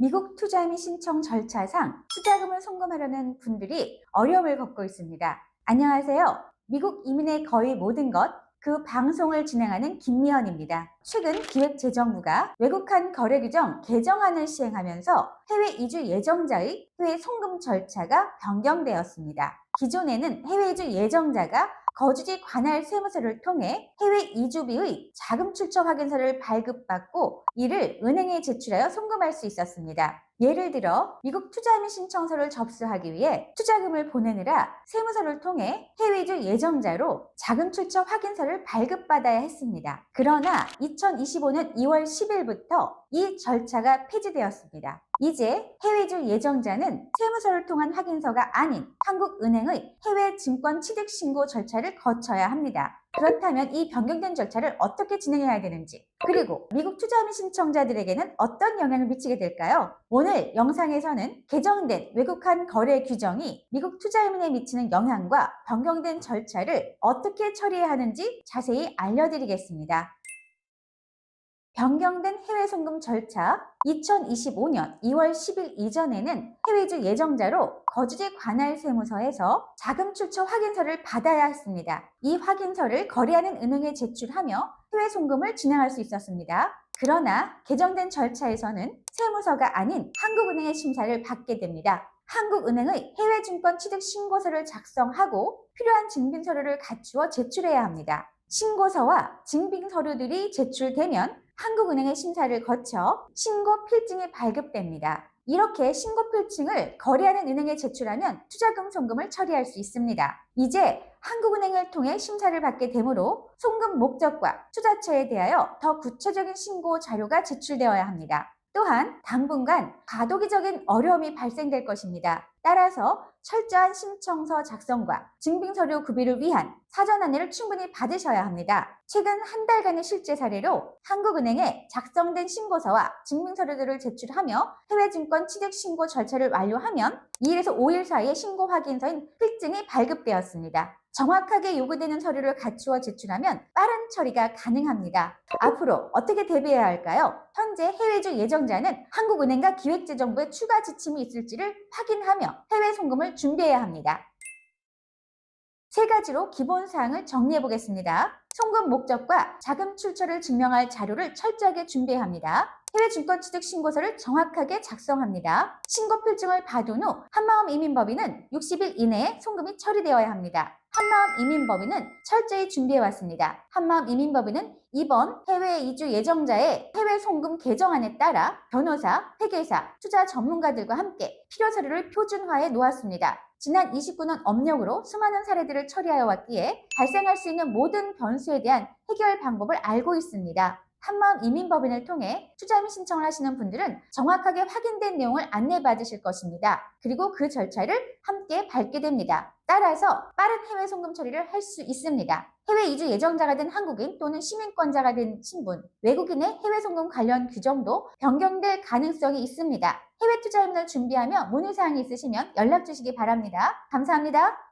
미국 투자이민 신청 절차상 투자금을 송금하려는 분들이 어려움을 겪고 있습니다. 안녕하세요. 미국 이민의 거의 모든 것, 그 방송을 진행하는 김미연입니다. 최근 기획재정부가 외국한 거래 규정 개정안을 시행하면서 해외 이주 예정자의 해외 송금 절차가 변경되었습니다. 기존에는 해외 이주 예정자가 거주지 관할 세무서를 통해 해외 이주비의 자금 출처 확인서를 발급받고 이를 은행에 제출하여 송금할 수 있었습니다. 예를 들어 미국 투자이민 신청서를 접수하기 위해 투자금을 보내느라 세무서를 통해 해외 이주 예정자로 자금 출처 확인서를 발급받아야 했습니다. 그러나 2025년 2월 10일부터 이 절차가 폐지되었습니다. 이제 해외주 예정자는 세무서를 통한 확인서가 아닌 한국은행의 해외 증권 취득 신고 절차를 거쳐야 합니다. 그렇다면 이 변경된 절차를 어떻게 진행해야 되는지, 그리고 미국 투자민 신청자들에게는 어떤 영향을 미치게 될까요? 오늘 영상에서는 개정된 외국한 거래 규정이 미국 투자이민에 미치는 영향과 변경된 절차를 어떻게 처리해야 하는지 자세히 알려드리겠습니다. 변경된 해외 송금 절차 2025년 2월 10일 이전에는 해외주 예정자로 거주지 관할 세무서에서 자금 출처 확인서를 받아야 했습니다. 이 확인서를 거래하는 은행에 제출하며 해외 송금을 진행할 수 있었습니다. 그러나 개정된 절차에서는 세무서가 아닌 한국은행의 심사를 받게 됩니다. 한국은행의 해외증권 취득 신고서를 작성하고 필요한 증빙 서류를 갖추어 제출해야 합니다. 신고서와 증빙 서류들이 제출되면 한국은행의 심사를 거쳐 신고 필증이 발급됩니다. 이렇게 신고 필증을 거래하는 은행에 제출하면 투자금 송금을 처리할 수 있습니다. 이제 한국은행을 통해 심사를 받게 되므로 송금 목적과 투자처에 대하여 더 구체적인 신고 자료가 제출되어야 합니다. 또한 당분간 과도기적인 어려움이 발생될 것입니다. 따라서 철저한 신청서 작성과 증빙서류 구비를 위한 사전 안내를 충분히 받으셔야 합니다. 최근 한 달간의 실제 사례로 한국은행에 작성된 신고서와 증빙서류들을 제출하며 해외증권 취득 신고 절차를 완료하면 2일에서 5일 사이에 신고 확인서인 필증이 발급되었습니다. 정확하게 요구되는 서류를 갖추어 제출하면 빠른 처리가 가능합니다. 앞으로 어떻게 대비해야 할까요? 현재 해외주 예정자는 한국은행과 기획재정부의 추가 지침이 있을지를 확인하며 해외 송금을 준비해야 합니다. 세 가지로 기본 사항을 정리해 보겠습니다. 송금 목적과 자금 출처를 증명할 자료를 철저하게 준비해야 합니다. 해외 증권 취득 신고서를 정확하게 작성합니다. 신고 필증을 받은 후 한마음 이민법인은 60일 이내에 송금이 처리되어야 합니다. 한마음 이민법인은 철저히 준비해 왔습니다. 한마음 이민법인은 이번 해외 이주 예정자의 해외 송금 개정안에 따라 변호사, 회계사, 투자 전문가들과 함께 필요 서류를 표준화해 놓았습니다. 지난 29년 업력으로 수많은 사례들을 처리하여 왔기에 발생할 수 있는 모든 변수에 대한 해결 방법을 알고 있습니다. 한마음 이민법인을 통해 투자민 신청을 하시는 분들은 정확하게 확인된 내용을 안내받으실 것입니다. 그리고 그 절차를 함께 밟게 됩니다. 따라서 빠른 해외 송금 처리를 할 수 있습니다. 해외 이주 예정자가 된 한국인 또는 시민권자가 된 신분, 외국인의 해외 송금 관련 규정도 변경될 가능성이 있습니다. 해외 투자임을 준비하며 문의사항이 있으시면 연락 주시기 바랍니다. 감사합니다.